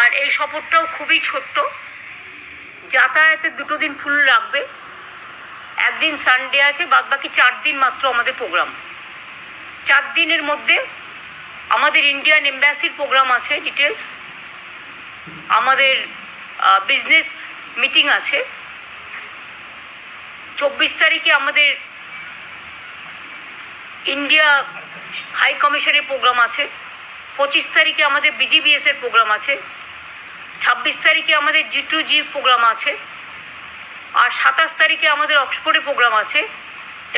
আর এই সফরটাও খুবই ছোট্ট। যাতায়াতের দুটো দিন ফুল লাগবে। একদিন সানডে আছে বাদ বাকি চার দিন মাত্র আমাদের প্রোগ্রাম চার দিনের মধ্যে আমাদের ইন্ডিয়ান এম্বাসির প্রোগ্রাম আছে ডিটেলস আমাদের বিজনেস মিটিং আছে। চব্বিশ তারিখে আমাদের ইন্ডিয়া হাই কমিশনের প্রোগ্রাম আছে। পঁচিশ তারিখে আমাদের বিজিবিএস এর প্রোগ্রাম আছে। ছাব্বিশ তারিখে আমাদের জি টু জি প্রোগ্রাম আছে, আর সাতাশ তারিখে আমাদের অক্সফোর্ডে প্রোগ্রাম আছে,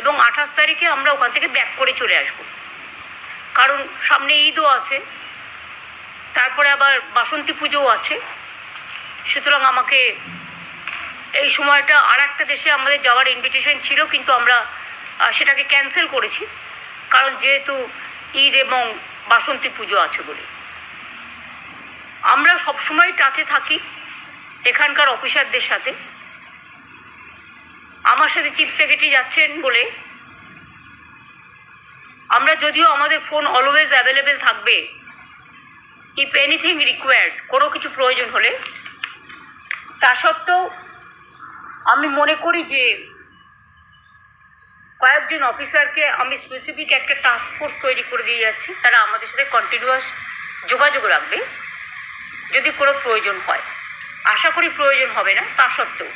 এবং আঠাশ তারিখে আমরা ওখান থেকে ব্যাক করে চলে আসব। কারণ সামনে ঈদও আছে, তারপরে আবার বাসন্তী পুজোও আছে। সুতরাং আমাকে এই সময়টা আর একটা দেশে আমাদের যাওয়ার ইনভিটেশন ছিল, কিন্তু আমরা সেটাকে ক্যান্সেল করেছি, কারণ যেহেতু ঈদ এবং বাসন্তী পুজো আছে বলে। আমরা সবসময় টাচে থাকি এখানকার অফিসারদের সাথে। আমার সাথে চিফ সেক্রেটারি যাচ্ছেন বলে আমরা যদিও আমাদের ফোন অলওয়েজ অ্যাভেলেবেল থাকবে, ইফ এনিথিং রিকোয়ার্ড, কোনো কিছু প্রয়োজন হলে। তা সত্ত্বেও আমি মনে করি যে কয়েকজন অফিসারকে আমি স্পেসিফিক একটা টাস্ক ফোর্স তৈরি করে দিয়ে যাচ্ছি, তারা আমাদের সাথে কন্টিনিউয়াস যোগাযোগ রাখবে। যদি কোনো প্রয়োজন হয়। আশা করি প্রয়োজন হবে না তা সত্ত্বেও।